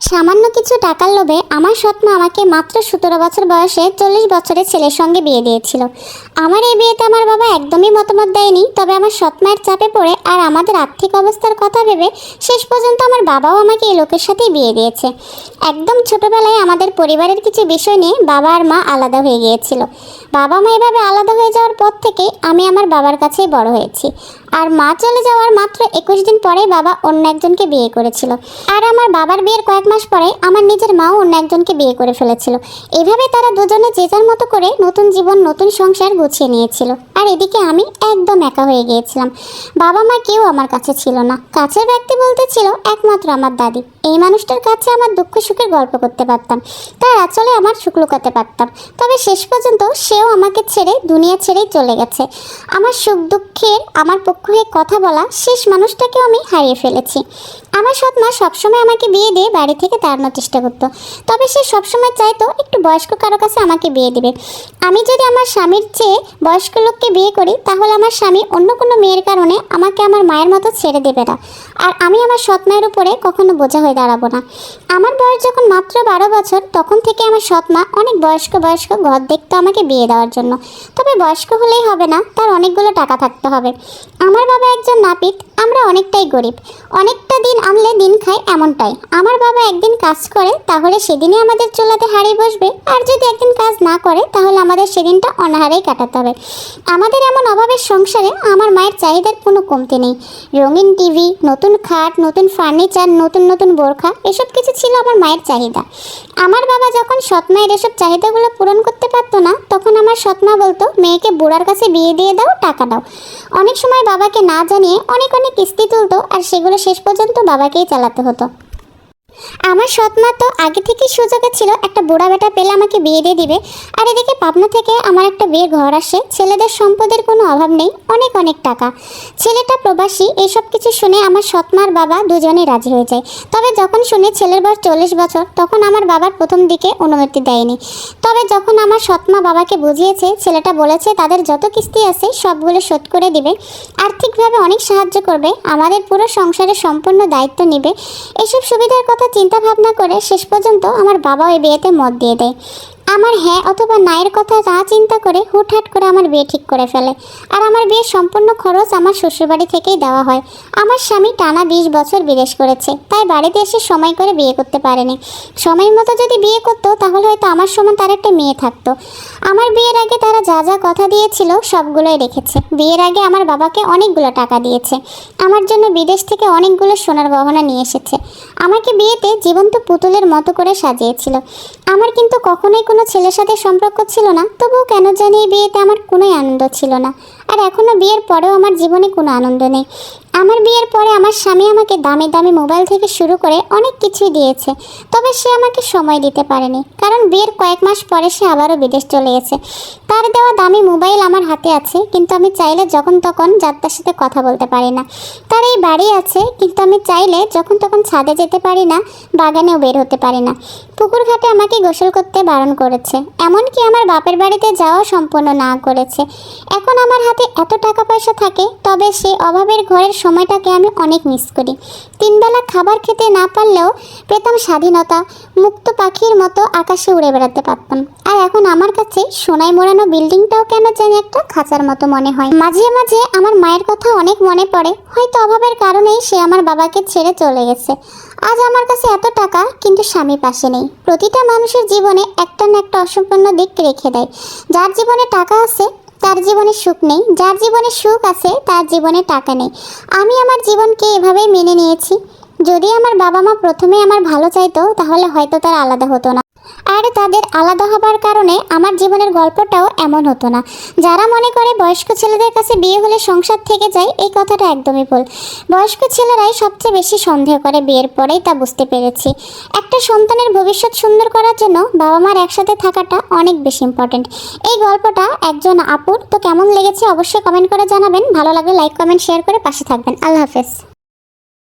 সামান্য কিছু টাকার লোভে আমার সৎমা আমাকে মাত্র সতেরো বছর বয়সে চল্লিশ বছরের ছেলের সঙ্গে বিয়ে দিয়েছিল। আমার এই বিয়েতে আমার বাবা একদমই মতামত দেয়নি, তবে আমার সৎমায়ের চাপে পড়ে আর আমাদের আর্থিক অবস্থার কথা ভেবে শেষ পর্যন্ত আমার বাবাও আমাকে এই লোকের সাথেই বিয়ে দিয়েছে। একদম ছোটবেলায় আমাদের পরিবারের কিছু বিষয় নিয়ে বাবা আর মা আলাদা হয়ে গিয়েছিল। বাবা মা এভাবে আলাদা হয়ে যাওয়ার পর থেকে আমি আমার বাবার কাছেই বড় হয়েছি। আর মা চলে যাওয়ার মাত্র একুশ দিন পরে বাবা অন্য একজনকে বিয়ে করেছিল। আর আমার বাবার বিয়ের কয়েক মাস পরে আমার নিজের মাও অন্য একজনকে বিয়ে করে ফেলেছিল। এভাবে তারা দুজনে যে যার মতো করে নতুন জীবন, নতুন সংসার গুছিয়ে নিয়েছিল। আর এদিকে আমি একদম একা হয়ে গিয়েছিলাম। বাবা মা কেউ আমার কাছে ছিল না। কাছের ব্যক্তি বলতে ছিল একমাত্র আমার দাদি। এই মানুষটার কাছে আমার দুঃখ সুখের গল্প করতে পারতাম। তার আচলে আমার সুখ পারতাম। তবে শেষ পর্যন্ত সেও আমাকে ছেড়ে দুনিয়া ছেড়েই চলে গেছে। আমার সুখ দুঃখের, আমার পক্ষ কথা বলা শেষ মানুষটাকেও আমি হারিয়ে ফেলেছি। আমার সৎমা সবসময় আমাকে বিয়ে দিয়ে বাড়ি থেকে তাড়ানোর চেষ্টা করতো। তবে সে সবসময় চাইতো একটু বয়স্ক কারও কাছে আমাকে বিয়ে দেবে। আমি যদি আমার স্বামীর চেয়ে বয়স্ক লোককে বিয়ে করি, তাহলে আমার স্বামী অন্য কোনো মেয়ের কারণে আমাকে আমার মায়ের মতো ছেড়ে দেবে না। আর আমি আমার সৎ মায়ের উপরে কখনো বোঝা হয়ে দাঁড়াবো না। আমার বয়স যখন মাত্র বারো বছর, তখন থেকে আমার সৎ মা অনেক বয়স্ক বয়স্ক ঘর দেখতো আমাকে বিয়ে দেওয়ার জন্য। তবে বয়স্ক হলেই হবে না, তার অনেকগুলো টাকা থাকতে হবে। আমার বাবা একজন নাপিত আমরা অনেকটাই গরিব। অনেকটা দিন আনলে এমনটাই। আমার বাবা একদিন কাজ করে, তাহলে সেদিনই আমাদের চুলাতে হারিয়ে বসবে। আর যদি একদিন কাজ না করে, তাহলে আমাদের সেদিনটা অনাহারেই কাটাতে হবে। আমাদের এমন অভাবের সংসারে আমার মায়ের চাহিদার কোনো কমতি নেই। রঙিন টিভি, নতুন খাট, নতুন ফার্নিচার, নতুন নতুন বোরখা, এসব কিছু ছিল আমার মায়ের চাহিদা। আমার বাবা যখন সৎ মায়ের এসব চাহিদাগুলো পূরণ করতে পারতো না, তখন আমার সৎমা বলতো, মেয়েকে বুড়ার কাছে বিয়ে দিয়ে দাও, টাকা দাও। অনেক সময় বাবাকে না জানিয়ে অনেক অনেক কিস্তি তুলতো, আর সেগুলো শেষ পর্যন্ত বাবাকেই চালাতে হতো। 뜯어 আমার সৎমা তো আগে থেকেই সুযোগে ছিল, একটা বুড়া বেটা পেলে আমাকে বিয়ে দিয়ে দিবে। আর এদিকে পাবনা থেকে আমার একটা বিয়ের ঘর আসে, ছেলেদের সম্পদের কোনো অভাব নেই, অনেক অনেক টাকা। ছেলেটা প্রবাসী, এসব কিছু শুনে আমার সৎমার বাবা দুজনেই রাজি হয়ে যায়। তবে যখন শুনে ছেলের বয়স চল্লিশ বছর, তখন আমার বাবার প্রথম দিকে অনুমতি দেয়নি। তবে যখন আমার সৎমা বাবাকে বুঝিয়েছে, ছেলেটা বলেছে, তাদের যত কিস্তি আছে, সবগুলো শোধ করে দিবে। আর্থিকভাবে অনেক সাহায্য করবে। আমাদের পুরো সংসারের সম্পূর্ণ দায়িত্ব নেবে। এসব সুবিধার কথা চিন্তা ভাবনা করে শেষ পর্যন্ত আমার বাবা ওই বিয়েতে মত দিয়ে দেয়। আমার হ্যাঁ অথবা নায়ের কথা না চিন্তা করে হুটহাট করে আমার বিয়ে ঠিক করে ফেলে। আর আমার বিয়ের সম্পূর্ণ খরচ আমার শ্বশুরবাড়ি থেকেই দেওয়া হয়। আমার স্বামী টানা বিশ বছর বিদেশ করেছে, তাই বাড়িতে এসে সময় করে বিয়ে করতে পারেনি। সময় মতো যদি বিয়ে করতো, তাহলে হয়তো আমার সমান তার একটা মেয়ে থাকতো। আমার বিয়ের আগে তারা যা যা কথা দিয়েছিল সবগুলোই রেখেছে। বিয়ের আগে আমার বাবাকে অনেকগুলো টাকা দিয়েছে। আমার জন্য বিদেশ থেকে অনেকগুলো সোনার গহনা নিয়ে এসেছে। আমাকে বিয়েতে জীবন্ত পুতুলের মতো করে সাজিয়েছিল। আমার কিন্তু কখনোই কোনো ছেলের সাথে সম্পর্ক ছিল না, তবুও কেন জানি এই বিয়েতে আমার কোনোই আনন্দ ছিল না। আর এখনও বিয়ের পরেও আমার জীবনে কোনো আনন্দ নেই। আমার বিয়ের পরে আমার স্বামী আমাকে দামি দামি মোবাইল থেকে শুরু করে অনেক কিছুই দিয়েছে। তবে সে আমাকে সময় দিতে পারেনি। কারণ বিয়ের কয়েক মাস পরে সে আবারও বিদেশ চলে গেছে। তার দেওয়া দামি মোবাইল আমার হাতে আছে, কিন্তু আমি চাইলে যখন তখন যাত্রার সাথে কথা বলতে পারি না। তার এই বাড়ি আছে, কিন্তু আমি চাইলে যখন তখন ছাদে যেতে পারি না, বাগানেও বের হতে পারি না। পুকুর ঘাটে আমাকে গোসল করতে বারণ করেছে। এমনকি আমার বাপের বাড়িতে যাওয়াও সম্পূর্ণ না করেছে। এখন আমার হাতে এত টাকা পয়সা থাকে, তবে সেই অভাবের ঘরের সময়টাকে আমি অনেক মিস করি। তিনবেলা খাবার খেতে না পারলেও পেতাম স্বাধীনতা, মুক্ত পাখির মতো আকাশে উড়ে বেড়াতে পারতাম। আর এখন আমার কাছে সোনায় মোড়ানো বিল্ডিংটাও কেন জানি একটা খাঁচার মতো মনে হয়। মাঝে মাঝে আমার মায়ের কথা অনেক মনে পড়ে, হয়তো অভাবের কারণেই সে আমার বাবাকে ছেড়ে চলে গেছে। আজ আমার কাছে এত টাকা, কিন্তু স্বামী পাশে নেই। প্রতিটা মানুষের জীবনে একটা না একটা অসম্পূর্ণ দিক রেখে দেয়। যার জীবনে টাকা আছে, তার জীবনে সুখ নেই। যার জীবনে সুখ আছে, তার জীবনে টাকা নেই। আমি আমার জীবনকে এভাবেই মেনে নিয়েছি। যদি আমার বাবা মা প্রথমে আমার ভালো চাইতো, তাহলে হয়তো তার আলাদা হতো না। আর তাদের আলাদা হবার কারণে আমার জীবনের গল্পটাও এমন হতো না। যারা মনে করে বয়স্ক ছেলেদের কাছে বিয়ে হলে সংসার থেকে যায়, এই কথাটা একদমই ভুল। বয়স্ক ছেলেরাই সবচেয়ে বেশি সন্দেহ করে বিয়ের পরেই তা বুঝতে পেরেছি। একটা সন্তানের ভবিষ্যৎ সুন্দর করার জন্য বাবা মার একসাথে থাকাটা অনেক বেশি ইম্পর্টেন্ট এই গল্পটা একজন আপুর, তো কেমন লেগেছে অবশ্যই কমেন্ট করে জানাবেন। ভালো লাগলে লাইক কমেন্ট শেয়ার করে পাশে থাকবেন। আল্লাহ হাফেজ।